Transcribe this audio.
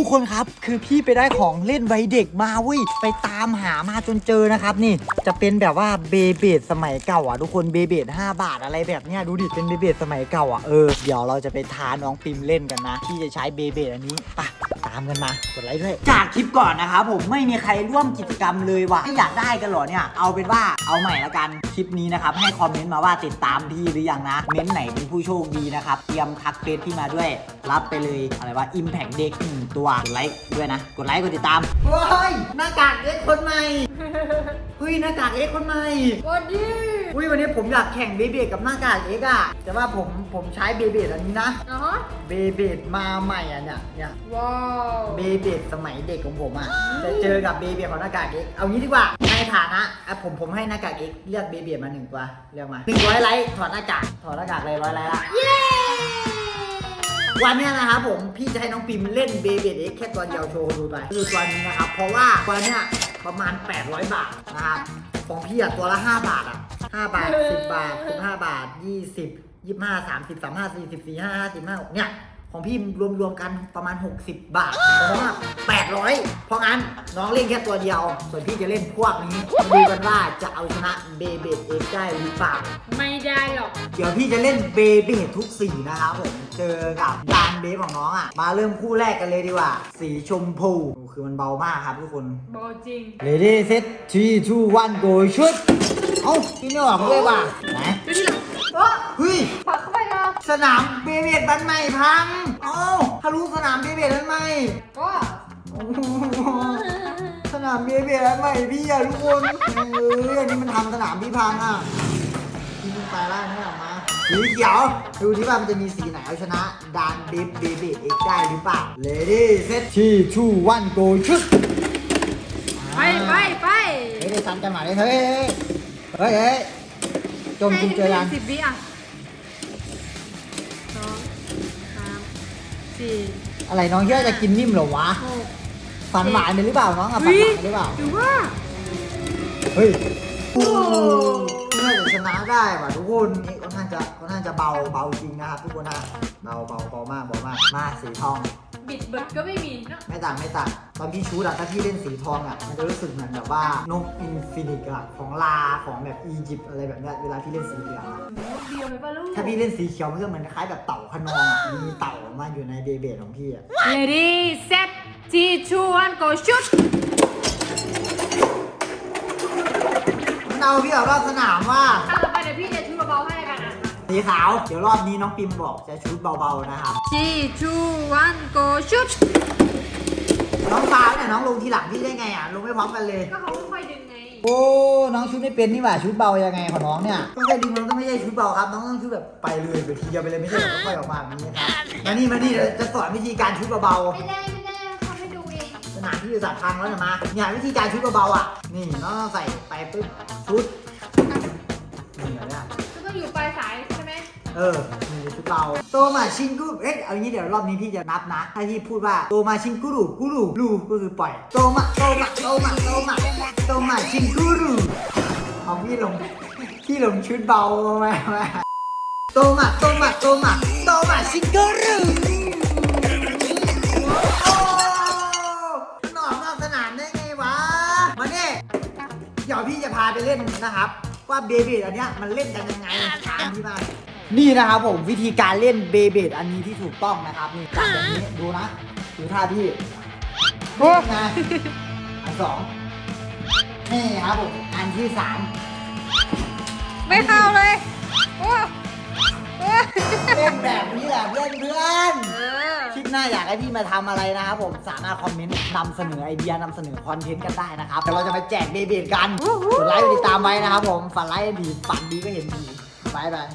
ทุกคนครับคือพี่ไปได้ของเล่นวัยเด็กมาเว้ยไปตามหามาจนเจอนะครับนี่จะเป็นแบบว่าเบเบดสมัยเก่าอะทุกคนเบเบด5บาทอะไรแบบเนี้ยดูดิเป็นเบเบดสมัยเก่าอะเออเดี๋ยวเราจะไปทาน้องปิมเล่นกันนะพี่จะใช้เบเบดอันนี้ไปามกันมากดไลค์ด้วย จากคลิปก่อนนะครับผมไม่มีใครร่วมกิจกรรมเลยว่ะไม่อยากได้กันเหรอเนี่ย เอาเป็นว่าเอาใหม่ละกันคลิปนี้นะครับให้คอมเมนต์มาว่าติดตามพี่หรือยังนะเม้นต์ไหนเป็นผู้โชคดีนะครับเตรียมทักเฟซพี่มาด้วย รับไปเลยอะไรว่า Impact เด็กหนึ่งตัวกดไลค์ด้วยนะ กดไลค์กดติดตามเฮ้ยหน้ากากเอ็กคนใหม่ ยหน้ากากเอ็กคนใหม่วันดีอุ้ยวันนี้ผมอยากแข่งเบเบดกับหน้ากากเอ็กอะแต่ว่าผมผมใช้เบเบดอันนี้นะอะฮะเบเบดมาใหม่อะเนี่ยเนี่ยว้าวเบเบดสมัยเด็กของผมอะจะเจอกับเบเบดของหน้ากากเอ็กเอางี้ดีกว่าในฐานะอะผมผมให้หน้ากากเอ็กเลือกเบเบดมาหนึ่งตัวเลือกมาหนึ่งร้อยไลค์ถอดหน้ากากถอดหน้ากากเลยร้อยไลค์ละเย้ วันเนี้ยนะครับผมพี่จะให้น้องปิมเล่นเบเบดเอ็กแค่ตัวเดียวโชว์ดูไปคือตัวนี้นะครับเพราะว่าตัวเนี้ยประมาณ 800 บาทนะครับของพี่อะตัวละ 5 บาทอะ5บาท 10 บาท 15 บาท 20 25 30 35 40 45 50 56เนี่ยของพี่รวมๆกันประมาณ 60 บาทเพราะว่า 800เพราะงั้นน้องเล่นแค่ตัวเดียว ส่วนพี่จะเล่นพวกนี้มาดูกันว่าจะเอาชนะเบเบดเอ็กได้หรือเปล่า ไม่ได้หรอก เดี๋ยวพี่จะเล่นเบเบดทุกสีนะครับผม เจอกับดานเบฟของน้องอะ มาเริ่มคู่แรกกันเลยดีกว่า สีชมพู คือมันเบามากครับทุกคนเบาจริง Ready set three two one go shoot เอ้าพี่ไม่ออกด้วยว่ะไหนดูที่หลังเฮ้ย ปักเข้าไปนะสนามเบเบดบันใหม่พัง เอ้าทะลุสนามเบเบดบันใหม่ ก็โอ้โห สนามเบเบดบันใหม่พี่อะทุกคนเอออันนี้มันทำสนามพี่พังอะที่มึงไปแล้วนี่ออกมาสีเขียวดูที่ว่ามันจะมีสีไหนเอาชนะดานเบฟเบเบเอ็กได้หรือเปล่า Ready set 3 2 1 go shoot ไปไปไปเฮ้ยได้ทันกันหมาเลยเฮ้ยเฮ้ยเฮ้ยจมจริงเจอยังสิบวิอะสองสามสี่อะไรน้องเยอะจะกินนิ่มเหรอวะหก ฝันหวานไปหรือเปล่าน้องอะฝันหวานไปหรือเปล่า หรือว่าเฮ้ยโอ้น่าจะชนะได้ว่ะทุกคนนี่ค่อนข้างจะค่อนข้างจะเบาเบาจริงนะครับทุกคนนะเบาเบาเบามากเบามากมาสีทอง บิดเบิดก็ไม่มีเนอะไม่ต่างไม่ต่างตอนพี่ชูดอะถ้าพี่เล่นสีทองอะมันจะรู้สึกเหมือนแบบว่านกอินฟินิกอะของลาของแบบอียิปต์อะไรแบบเนี้ยเวลาพี่เล่นสีเหลืองอะลูกเดียวเลยป่ะลูกถ้าพี่เล่นสีเขียวมันก็เหมือนคล้ายแบบเต่าขนองอะมีเต่ามาอยู่ในเบเบดของพี่อะ Ready set three two one go shoot มันเอาพี่ออกรอบสนามว่าถ้าต่อไสีขาว เดี๋ยวรอบนี้น้องปิมบอกจะชุดเบาๆนะครับ three two one go shoot น้องฟ้าเนี่ยน้องลงทีหลังพี่ได้ไงอะลงไม่พร้อมกันเลย ก็เขาค่อยๆดึงไง โอ้น้องชุดไม่เป็นนี่หว่าชุดเบายังไงของน้องเนี่ยต้องใช้ดึงมันต้องไม่ใช่ชุดเบาครับน้องต้องชุดแบบไปเลยไปทีเดียวไปเลยไม่ใช่แบบค่อยๆออกมาแบบนี้ครับมานี่มานี่เดี๋ยวจะสอนวิธีการชุดเบาไม่ได้ไม่ได้ทำให้ดูเองๆสนามที่อยู่สัตว์พังแล้วนะมาเนี่ยวิธีการชุดเบาๆอะนี่น้องต้องใส่ไปปุ๊บชุดนี่แบบเนี้ย ก็ต้องอยู่ปลายสาย ใช่ไหมเออนี่ชุดเราโตมาชิงกุเอ๊ะเอางี้เดี๋ยวรอบนี้พี่จะนับนะถ้าที่พูดว่าโตมาชิงกุรุกุรุรูก็คือปล่อยโตมาโตมาโตมาโตมาโตมาชิงกุรุเอาพี่ลงพี่ลงชุดเบาไหมาโตมาโตมาโตมาโตมาชิงกุรุโอ้หนอกนอกสนามได้ไงวะมาเนี่ยเดี๋ยวพี่จะพาไปเล่นนะครับว่าเบบีอันเนี้ยมันเล่นกันยังไงตามพี่มา นี่นะครับผมวิธีการเล่นเบเบดอันนี้ที่ถูกต้องนะครับนี่จับแบบนี้ดูนะดูท่าพี่นี่ไงอันสองนี่ครับผมอันที่สามไม่เข้าเลยโอ้โอ้เล่นแบบนี้แหละเพื่อนเพื่อนเออคลิปหน้าอยากให้พี่มาทำอะไรนะครับผมสามารถคอมเมนต์นำเสนอไอเดียนำเสนอคอนเทนต์กันได้นะครับเดี๋ยวเราจะไปแจกเบเบดกันกดไลค์กดติดตามไว้นะครับผมฝันไลค์เห็นผีฝันดีก็เห็นผีบายบาย